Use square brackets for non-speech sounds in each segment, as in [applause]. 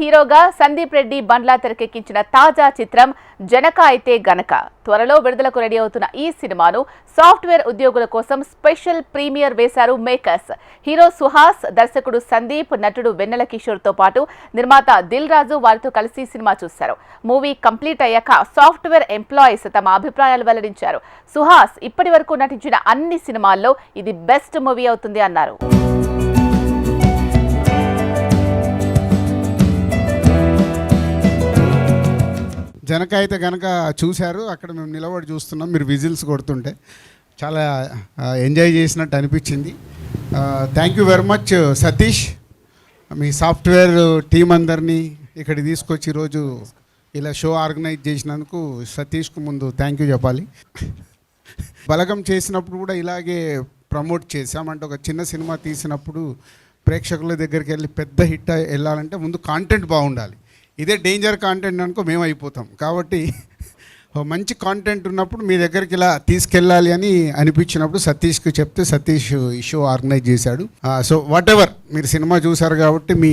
హీరోగా సందీప్ రెడ్డి బండ్లా తెరకెక్కించిన తాజా చిత్రం జనక అయితే గనక. త్వరలో విడుదలకు రెడీ అవుతున్న ఈ సినిమాను సాఫ్ట్వేర్ ఉద్యోగుల కోసం స్పెషల్ ప్రీమియర్ వేశారు మేకర్స్. హీరో సుహాస్ దర్శకుడు సందీప్ నటుడు వెన్నెల కిషోర్తో పాటు నిర్మాత దిల్ రాజు వారితో కలిసి సినిమా చూశారు. మూవీ కంప్లీట్ అయ్యాక సాఫ్ట్వేర్ ఎంప్లాయీస్ తమ అభిప్రాయాలు వెల్లడించారు. సుహాస్ ఇప్పటి వరకు నటించిన అన్ని సినిమాల్లో ఇది బెస్ట్ మూవీ అవుతుంది అన్నారు. జనక అయితే కనుక చూశారు అక్కడ మేము నిలబడి చూస్తున్నాం మీరు విజిల్స్ కొడుతుంటే. చాలా ఎంజాయ్ చేసినట్టు అనిపించింది. Thank you very much Satish. Me software team అందరినీ ఇక్కడికి తీసుకొచ్చి ఈరోజు ఇలా షో ఆర్గనైజ్ చేసినందుకు సతీష్కు ముందు థ్యాంక్ యూ చెప్పాలి. బలగం చేసినప్పుడు కూడా ఇలాగే ప్రమోట్ చేసామంటే ఒక చిన్న సినిమా తీసినప్పుడు ప్రేక్షకుల దగ్గరికి వెళ్ళి పెద్ద హిట్ వెళ్ళాలంటే ముందు కాంటెంట్ బాగుండాలి. ఇదే డేంజర్ కాంటెంట్ అనుకో మేము అయిపోతాం. కాబట్టి [laughs] మంచి కాంటెంట్ ఉన్నప్పుడు మీ దగ్గరికి ఇలా తీసుకెళ్ళాలి అని అనిపించినప్పుడు సతీష్కి చెప్తే సతీష్ ఈ షో ఆర్గనైజ్ చేశాడు. సో వాట్ ఎవర్ మీరు సినిమా చూసారు కాబట్టి మీ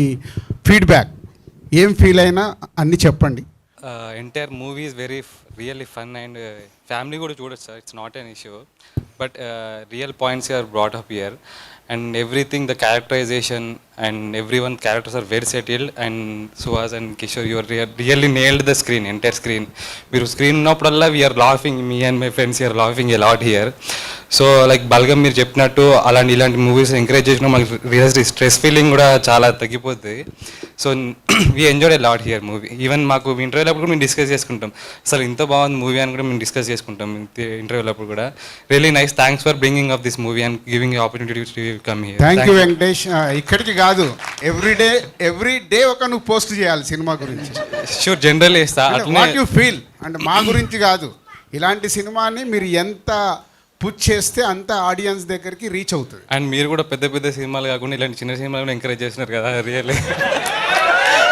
ఫీడ్బ్యాక్ ఏం ఫీల్ అయినా అన్నీ చెప్పండి. Entire movie is very really fun and family కూడా చూడొచ్చు sir it's not an issue but real points are brought up here and everything the characterisation and every one characters are very settled and Suhas and Kishore your really nailed the screen entire screen మీరు screen ఉన్నప్పుడల్లా we're laughing me and my friends you're laughing a lot here so like Balagam మీరు చెప్పినట్టు అలాంటి ఇలాంటి movies encourage చేసిన మాకు real stress feeling కూడా చాలా తగ్గిపోతుంది so we enjoy a lot here movie even మాకు ఇంటర్వ్యూలో కూడా మేము డిస్కస్ చేసుకుంటాం. అసలు ఇంత బాగుంది మూవీ అని కూడా మేము డిస్కస్ చేసుకుంటాం ఇంటర్వ్యూలో కూడా. Really nice thanks for bringing of this movie and giving opportunity to come here thank you Venkatesh ఇక్కడికి కాదు. ఎవ్రీ డే ఎవ్రీ డే ఒక నువ్వు పోస్ట్ చేయాలి సినిమా గురించి. షూర్ జనరల్ అట్లనే వాట్ యు ఫీల్ అంటే మా గురించి కాదు. ఇలాంటి సినిమాని మీరు ఎంత పుచ్ చేస్తే అంత ఆడియన్స్ దగ్గరికి రీచ్ అవుతుంది. అండ్ మీరు కూడా పెద్ద పెద్ద సినిమాలు కాకుండా ఇలాంటి చిన్న సినిమాలు కూడా ఎంకరేజ్ చేస్తున్నారు కదా రియల్లీ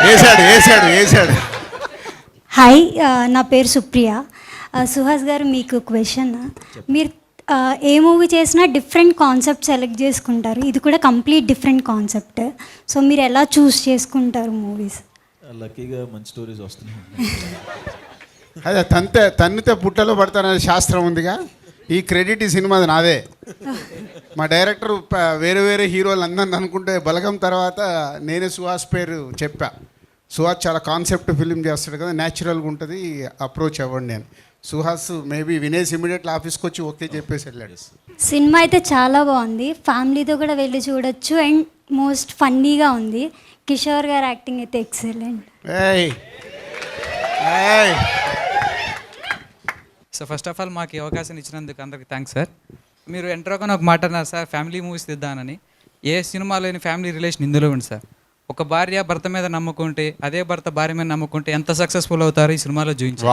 వేసాడు వేసాడు వేసాడు హాయ్ ఆ, నా పేరు సుప్రియ. ఆ, సుహాస్ గారు మీకు క్వశ్చన్ మీరు ఆ, ఏ మూవీ చేసినా డిఫరెంట్ కాన్సెప్ట్ సెలెక్ట్ చేసుకుంటారు. ఇది కూడా కంప్లీట్ డిఫరెంట్ కాన్సెప్ట్ సో మీరు ఎలా చూస్ చేసుకుంటారు మూవీస్ లక్కీగా మంచి స్టోరీస్ వస్తున్నాయి. అదే తంతే తన్నితే పుట్టలో పడతాననే శాస్త్రం ఉందిగా? ఈ క్రెడిట్ ఈ సినిమాది నాదే. మా డైరెక్టర్ వేరే వేరే హీరోలు అందరిని అనుకుంటే బలగం తర్వాత నేనే సుహాస్ పేరు చెప్పా. సుహాస్ చాలా కాన్సెప్ట్ ఫిలిం చేస్తాడు కదా న్యాచురల్గా ఉంటుంది అప్రోచ్ అవ్వండి అని. సుహాస్ మేబీ వినేసి ఇమీడియట్లీ ఆఫీస్కి వచ్చి ఓకే చెప్పేసి వెళ్ళాడు. సినిమా అయితే చాలా బాగుంది. ఫ్యామిలీతో కూడా వెళ్ళి చూడొచ్చు అండ్ మోస్ట్ ఫన్నీగా ఉంది. కిషోర్ గారి యాక్టింగ్ అయితే ఎక్సలెంట్. ఏయ్! ఏయ్! సో ఫస్ట్ ఆఫ్ ఆల్ మాకు ఈ అవకాశం ఇచ్చినందుకు అందరికి థ్యాంక్స్ సార్ మీరు ఎంటర్ అవ్వగానే ఒక మాట అన్నారు సార్ ఫ్యామిలీ మూవీస్ తీద్దానని ఏ సినిమాలో లేని ఫ్యామిలీ రిలేషన్ ఇందులో ఉంది సార్ ఒక భార్య భర్త మీద నమ్ముకుంటే అదే భర్త భార్య మీద నమ్ముకుంటే ఎంత సక్సెస్ఫుల్ అవుతారో ఈ సినిమాలో చూపించారు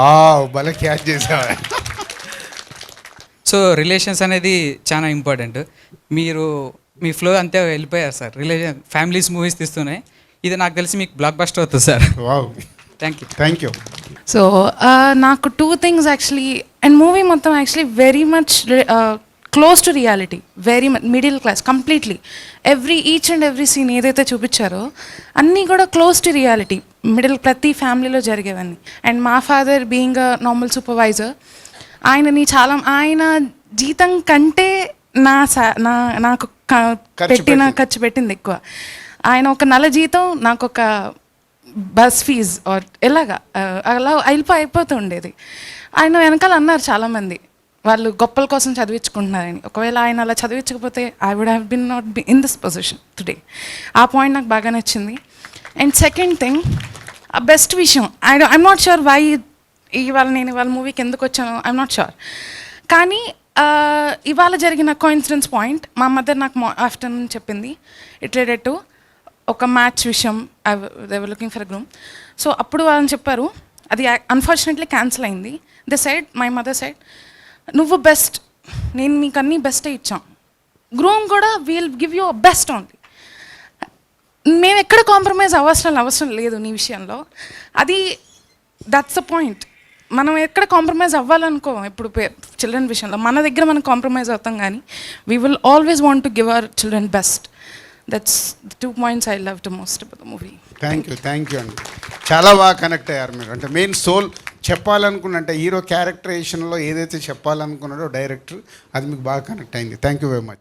సో రిలేషన్స్ అనేది చాలా ఇంపార్టెంట్ మీరు మీ ఫ్లో అంతే వెళ్ళిపోయారు సార్ రిలేషన్ ఫ్యామిలీస్ మూవీస్ తీస్తూనే. ఇది నాకు తెలిసి మీకు బ్లాక్ బస్టర్ అవుతుంది sir thank you thank you so నాకు two things actually and movie మొత్తం actually very much close to reality very much middle class completely every each and every scene ఏదైతే చూపించారో అన్నీ కూడా క్లోజ్ టు రియాలిటీ మిడిల్ ప్రతి ఫ్యామిలీలో జరిగేవన్నీ. And మా father being a normal supervisor ఆయనని చాలా ఆయన జీతం కంటే నా సా- నా నాకు పెట్టిన. ఖర్చు పెట్టింది ఎక్కువ. ఆయన ఒక నెల జీతం నాకు ఒక బస్ ఫీజ్ ఆర్ ఎలాగా అలా అయిపో అయిపోతూ ఉండేది ఆయన వెనకాల అన్నారు చాలామంది వాళ్ళు గొప్పల కోసం చదివించుకుంటున్నారని. ఒకవేళ ఆయన అలా చదివించకపోతే I would have been not be in this position today ఆ పాయింట్ నాకు బాగా నచ్చింది. అండ్ సెకండ్ థింగ్ ఆ బెస్ట్ విషయం I I'm not sure why ఇవాళ నేను ఇవాళ మూవీకి ఎందుకు వచ్చాను ఐఎమ్ నాట్ షూర్ కానీ ఇవాళ జరిగిన కోయిన్సిడెన్స్ పాయింట్ మా మదర్ నాకు ఆఫ్టర్నూన్ చెప్పింది. ఇట్ రిలేటెడ్ టు ఒక మ్యాచ్ విషయం they're looking for groom so అప్పుడు వాళ్ళని చెప్పారు అది అన్ఫార్చునేట్లీ క్యాన్సిల్ అయింది. The side my mother side నువ్వు బెస్ట్ నేను మీకు అన్నీ బెస్టే ఇచ్చాం. గ్రూమ్ కూడా we'll give you best only మేము ఎక్కడ కాంప్రమైజ్ అవసరం అవసరం లేదు నీ విషయంలో. అది దట్స్ ద పాయింట్ మనం ఎక్కడ కాంప్రమైజ్ అవ్వాలనుకో ఇప్పుడు చిల్డ్రన్ విషయంలో మన దగ్గర మనం కాంప్రమైజ్ అవుతాం కానీ we will always want to give our children best that's two points I love the most about the movie thank you thank you అండి చాలా బాగా కనెక్ట్ అయ్యారు మీరు. అంటే మెయిన్ సోల్ చెప్పాలనుకున్న అంటే హీరో క్యారెక్టరేషన్లో ఏదైతే చెప్పాలనుకున్నాడో డైరెక్టర్ అది మీకు బాగా కనెక్ట్ అయింది. Thank you very much